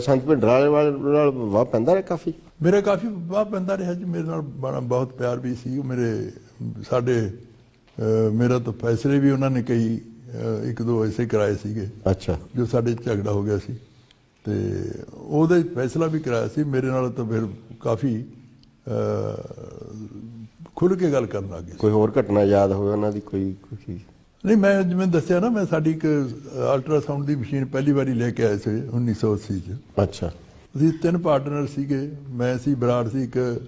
ਸੰਤ ਭਿੰਡਰਾਲੇ ਵਾਲੇ ਨਾਲ ਵਾਹ ਪੈਂਦਾ ਰਿਹਾ ਕਾਫੀ? ਮੇਰੇ ਕਾਫੀ ਵਾਹ ਬੰਦਾ ਰਿਹਾ ਜੀ ਮੇਰੇ ਨਾਲ ਬੜਾ ਬਹੁਤ ਪਿਆਰ ਵੀ ਸੀ। ਉਹ ਮੇਰੇ ਸਾਡੇ ਮੇਰਾ ਤਾਂ ਫੈਸਲੇ ਵੀ ਉਹਨਾਂ ਨੇ ਕਈ ਇੱਕ ਦੋ ਐਸੇ ਕਰਾਏ ਸੀਗੇ। ਅੱਛਾ। ਜੋ ਸਾਡੇ ਝਗੜਾ ਹੋ ਗਿਆ ਸੀ। ਤੇ ਉਹਦਾ ਫੈਸਲਾ ਵੀ ਕਰਾਇਆ ਸੀ। ਮੇਰੇ ਨਾਲ ਤਾਂ ਫਿਰ ਕਾਫੀ ਖੁੱਲ ਕੇ ਗੱਲ ਕਰਨ ਲੱਗੇ ਕੋਈ ਹੋਰ ਘਟਨਾ ਯਾਦ ਹੋਵੇ ਉਹਨਾਂ ਦੀ ਕੋਈ ਕੋਈ? ਨਹੀਂ ਮੈਂ ਜਿਵੇਂ ਦੱਸਿਆ ਨਾ ਮੈਂ ਸਾਡੀ ਇੱਕ ਅਲਟਰਾਸਾਊਂਡ ਦੀ ਮਸ਼ੀਨ ਪਹਿਲੀ ਵਾਰੀ ਲੈ ਕੇ ਆਏ ਸੀ 1980 ਚ। ਅੱਛਾ। ਅਸੀਂ ਤਿੰਨ ਪਾਰਟਨਰ ਸੀਗੇ ਮੈਂ ਸੀ ਬਰਾੜ ਸੀ ਇੱਕ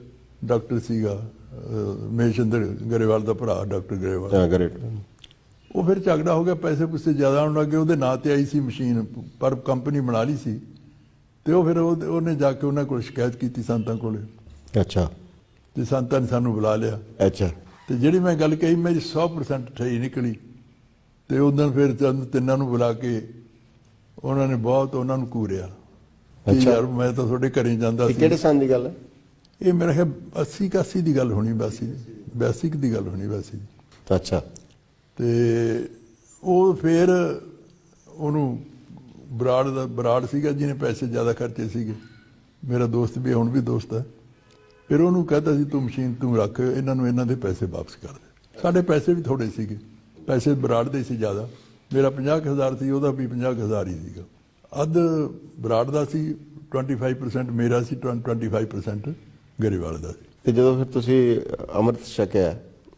ਡਾਕਟਰ ਸੀਗਾ ਅਹ, ਮਹੇਸ਼ਿੰਦਰ ਗਰੇਵਾਲ ਦਾ ਭਰਾ ਡਾਕਟਰ ਗਰੇਵਾਲ। ਹਾਂ ਗ੍ਰੇਟ ਉਹ ਫਿਰ ਝਗੜਾ ਹੋ ਗਿਆ ਪੈਸੇ ਪੁੱਸੇ ਜ਼ਿਆਦਾ ਆਉਣ ਲੱਗੇ ਉਹਦੇ ਨਾਂ ਤੇ ਆਈ ਸੀ ਮਸ਼ੀਨ ਪਰ ਕੰਪਨੀ ਬਣਾ ਲਈ ਸੀ। ਤੇ ਉਹ ਫਿਰ ਉਹ- ਉਹਨੇ ਜਾ ਕੇ ਉਹਨਾਂ ਕੋਲ ਸ਼ਿਕਾਇਤ ਕੀਤੀ ਸੰਤਾਂ ਕੋਲੇ। ਅੱਛਾ। ਤੇ ਸੰਤਾਂ ਨੇ ਸਾਨੂੰ ਬੁਲਾ ਲਿਆ। ਅੱਛਾ। ਤੇ ਜਿਹੜੀ ਮੈਂ ਗੱਲ ਕਹੀ ਮੇਰੀ 100% ਠਈ ਨਿਕਲੀ। ਤੇ ਉਦੋਂ ਫਿਰ ਚੰਦ ਤਿੰਨਾਂ ਨੂੰ ਬੁਲਾ ਕੇ ਉਹਨਾਂ ਨੇ ਬਹੁਤ ਉਹਨਾਂ ਨੂੰ ਕੂਰਿਆ ਅੱਛਾ। ਯਾਰ ਮੈਂ ਤਾਂ ਤੁਹਾਡੇ ਘਰੇ ਜਾਂਦਾ ਸੀ। ਕਿਹੜੇ ਦੀ ਗੱਲ ਹੈ? ਇਹ ਮੇਰੇ ਖਿਆਲ 80 81 ਦੀ ਗੱਲ ਹੋਣੀ ਬਾਸੀ ਦੀ ਦੀ ਗੱਲ ਹੋਣੀ ਬਾਸੀ ਦੀ। ਅੱਛਾ। ਤੇ ਉਹ ਫਿਰ ਉਹਨੂੰ ਬਰਾੜ ਦਾ ਬਰਾੜ ਸੀਗਾ ਜਿਹਨੇ ਪੈਸੇ ਜ਼ਿਆਦਾ ਖਰਚੇ ਸੀਗੇ। ਮੇਰਾ ਦੋਸਤ ਵੀ ਹੁਣ ਵੀ ਦੋਸਤ ਹੈ। ਫਿਰ ਉਹਨੂੰ ਕਹਤਾ ਸੀ ਤੂੰ ਮਸ਼ੀਨ ਤੂੰ ਰੱਖ ਇਹਨਾਂ ਨੂੰ ਇਹਨਾਂ ਦੇ ਪੈਸੇ ਵਾਪਸ ਕਰ ਦੇ। ਸਾਡੇ ਪੈਸੇ ਵੀ ਥੋੜੇ ਸੀਗੇ। ਪੈਸੇ ਬਰਾੜ ਦੇ ਸੀ ਜ਼ਿਆਦਾ। ਮੇਰਾ 50000 ਸੀ, ਉਹਦਾ ਵੀ 50000 ਹੀ ਸੀਗਾ। ਅੱਧ ਬਰਾੜ ਦਾ ਸੀ 25% ਮੇਰਾ ਸੀ 25% ਗਰੇਵਾਲ ਦਾ ਸੀ। ਤੇ ਜਦੋਂ ਫਿਰ ਤੁਸੀਂ ਅੰਮ੍ਰਿਤ ਛਕਿਆ